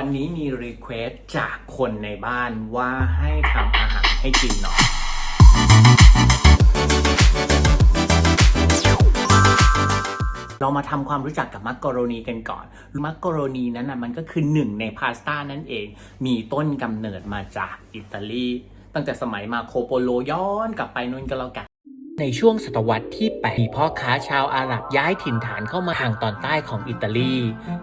วันนี้มีรีเควสจากคนในบ้านว่าให้ทำอาหารให้กินหน่อยเรามาทำความรู้จักกับมักกะโรนีกันก่อน มักกะโรนีนั้นนะมันก็คือหนึ่งในพาสต้านั่นเอง มีต้นกำเนิดมาจากอิตาลี ตั้งแต่สมัยมาโคโปโลย้อนกลับไปนู่นก็แล้วกัน ในช่วงศตวรรษที่ 8 มีพ่อค้าชาวอาหรับย้ายถิ่นฐานเข้ามาทางตอนใต้ของอิตาลี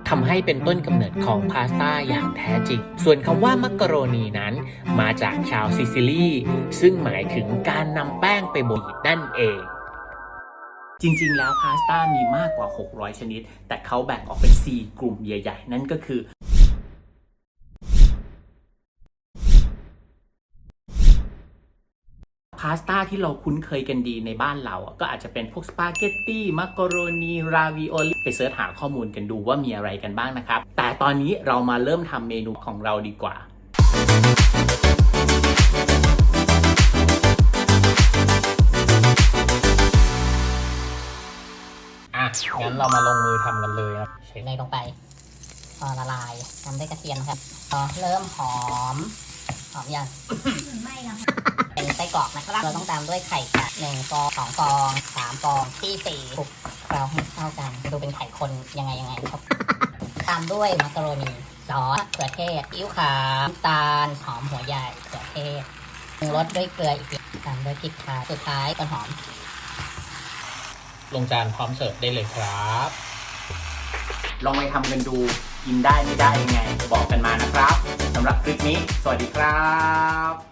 ทำให้เป็นต้นกำเนิดของพาสต้าอย่างแท้จริง ส่วนคำว่ามักกะโรนีนั้น มาจากชาวซิซิลี ซึ่งหมายถึงการนำแป้งไปบดนั่นเองจริง ๆ แล้วพาสต้ามีมากกว่า 600 ชนิด แต่เขาแบ่งออกเป็น 4 กลุ่มใหญ่ ๆ นั่นก็คือ พาสต้าที่เราคุ้นเคยกันดีในบ้านเราอะก็อาจจะเป็นพวกสปาเกตตี้มักกะโรนีราวิโอลิไปเสิร์ชหาข้อมูลกันดูว่ามีอะไรกันบ้างนะครับ แต่ตอนนี้เรามาเริ่มทำเมนูของเราดีกว่าอะงั้นเรามาลงมือทำกันเลยนะใส่เนยลงไป พอละลายทำด้วยกระเทียมนะครับพอเริ่มหอม หอมยังไม่แล้วค่ะเป็น ไส้กรอกนะครับเราต้องตามด้วยไข่ไก่หนึ่งฟองสองฟองสามฟองที่สี่คลุกเราให้เข้ากันดูเป็นไข่คนยังไงยังไงครับ ตามด้วยมักกะโรนีซอสเขือเทศอิ๊วขาวน้ำตาลหอมหัวใหญ่เขือเทศปรุงรสด้วยเกลืออีกตามด้วยพริกไทยสุดท้ายต้นหอม ลงจานพร้อมเสิร์ฟได้เลยครับ ลองไปทำกันดูกินได้ไม่ได้ยังไง บอกกันมานะครับสำหรับคลิปนี้ สวัสดีครับ